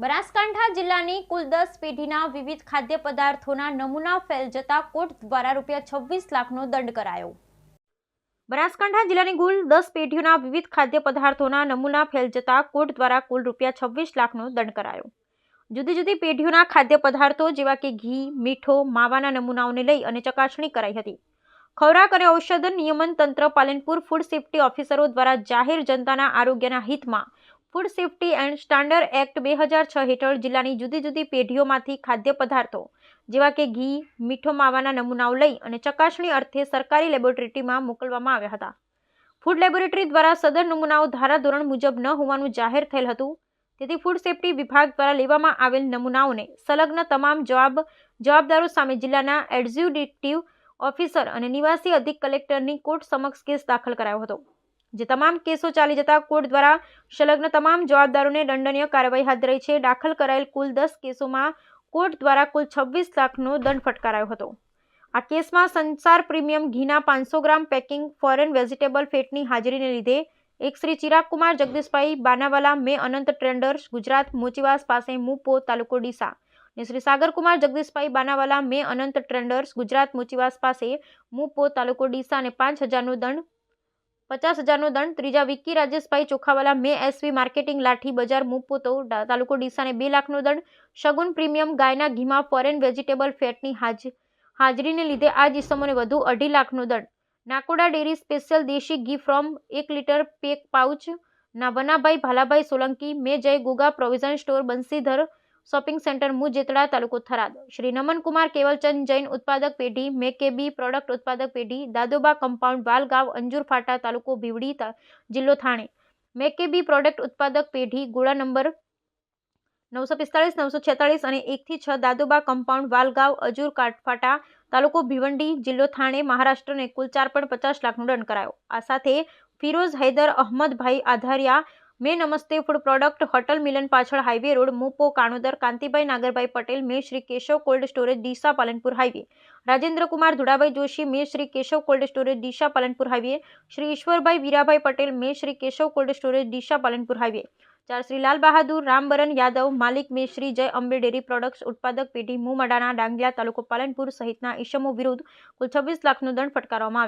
બનાસકાંઠા જિલ્લાની કુલ દસ પેઢીના વિવિધ ખાદ્ય પદાર્થોના નમૂના ફેલ જતા કોર્ટ દ્વારા રૂપિયા છવ્વીસ લાખનો દંડ કરાયો. બનાસકાંઠા જિલ્લાની કુલ દસ પેઢીઓના વિવિધ ખાદ્ય પદાર્થોના નમૂના ફેલ જતા કોર્ટ દ્વારા કુલ રૂપિયા છવ્વીસ લાખનો દંડ કરાયો. જુદી જુદી પેઢીઓના ખાદ્ય પદાર્થો જેવા કે ઘી, મીઠો, માવાના નમૂનાઓને લઈ અને ચકાસણી કરાઈ હતી. ખોરાક અને ઔષધ નિયમન તંત્ર પાલનપુર ફૂડ સેફ્ટી ઓફિસરો દ્વારા જાહેર જનતાના આરોગ્યના હિતમાં food safety and standard act બે હજાર છ હેઠળ જિલ્લાની જુદી જુદી પેઢીઓમાંથી ખાદ્ય પદાર્થો, જેવા કે ઘી, મીઠો માવાના નમૂનાઓ લઈ અને ચકાસણી અર્થે સરકારી લેબોરેટરીમાં મોકલવામાં આવ્યા હતા. ફૂડ લેબોરેટરી દ્વારા સદર નમૂનાઓ ધારાધોરણ મુજબ ન હોવાનું જાહેર થયેલ હતું. તેથી ફૂડ સેફ્ટી વિભાગ દ્વારા લેવામાં આવેલ નમૂનાઓને સંલગ્ન તમામ જવાબ, જવાબદારો સામે જિલ્લાના એક્ઝિક્યુટિવ ઓફિસર અને નિવાસી અધિક કલેક્ટરની કોર્ટ સમક્ષ કેસ દાખલ કરાયો હતો. જે તમામ કેસો ચાલી જતા કોર્ટ દ્વારા સંલગ્ન તમામ જવાબદારોને દંડનીય કાર્યવાહી હાથ ધરાઈ છે. દાખલ કરાયેલ કુલ દસ કેસોમાં કોર્ટ દ્વારા કુલ છવ્વીસ લાખનો દંડ ફટકારાયો હતો. આ કેસમાં સંસાર પ્રીમિયમ ઘીના પાંચસો ગ્રામ પેકિંગ, ફોરેન વેજીટેબલ ફેટની હાજરીને લીધે એક શ્રી ચિરાગકુમાર જગદીશભાઈ બાનાવાલા, મે અનંત ટ્રેન્ડર્સ, ગુજરાત મોચીવાસ પાસે મુપો તાલુકો ડીસા અને શ્રી સાગરકુમાર જગદીશભાઈ બાનાવાલા, મે અનંત ટ્રેન્ડર્સ, ગુજરાત મોચીવાસ પાસે મુપો તાલુકો ડીસા અને પાંચ હજારનો દંડ પચાસ હજારનો દંડ. ત્રીજા વિક્કી રાજેશભાઈ ચોખાવાલા મે એસવી માર્કેટિંગ લાઠી બજાર મુપોતો તાલુકો ડીસાને બે લાખનો દંડ. શગુન પ્રીમિયમ ગાયના ઘીમાં ફોરેન વેજીટેબલ ફેટની હાજ, હાજરીને લીધે આ ઇસમોને વધુ અઢી લાખનો દંડ. નાકોડા ડેરી સ્પેશિયલ દેશી ઘી ફ્રોમ એક લીટર પેક પાઉચ. ના વનાભાઈ ભાલાભાઈ સોલંકી, મે Jay Guga provision store Bansidhar shopping centre મુજેતડા તાલુકો થરાદ. શ્રી નમનકુમાર કેવલચંદ જૈન ઉત્પાદક પેઢી, મેકેબી પ્રોડક્ટ ઉત્પાદક પેઢી, દાદોબા કમ્પાઉન્ડ, વાલગાંવ, અંજુર ફાટા તાલુકો ભીવડી જિલ્લો થાણે. મેકેબી પ્રોડક્ટ ઉત્પાદક પેઢી, ગોળા નંબર નવસો પિસ્તાળીસ, નવસો છેતાળીસ અને એકથી છ દાદોબા કમ્પાઉન્ડ, વાલગાંવ, અજુર કાટફાટા તાલુકો ભીવંડી, જિલ્લો થાણે, મહારાષ્ટ્રને કુલ ચાર પચાસ લાખનો દંડ કરાયો. આ સાથે ફિરોઝ હૈદર અહમદભાઈ આધારિયા મે Namaste, food product hotel Milan પાછળ હાઈવે રોડ, મુપો, કાણોદર, કાંતિભાઈ, નાગરભાઈ પટેલ, મે Shri Keshav cold storage Deesa Palanpur highway. Rajendrakumar Dhudabhai Joshi, મે Shri Keshav cold storage Deesa Palanpur highway. Shri Ishwarbhai Virabhai Patel, મે Shri Keshav cold storage Deesa Palanpur highway. ચાર શ્રી લાલ બહાદુર, રામબરન યાદવ, માલિક મે શ્રી જય Ambe dairy products, ઉત્પાદક પેઢી મુમડાના ડાંગિયા તાલુકો પાલનપુર સહિતના ઈસમો વિરુદ્ધ કુલ છવ્વીસ લાખનો દંડ ફટકારવામાં આવ્યો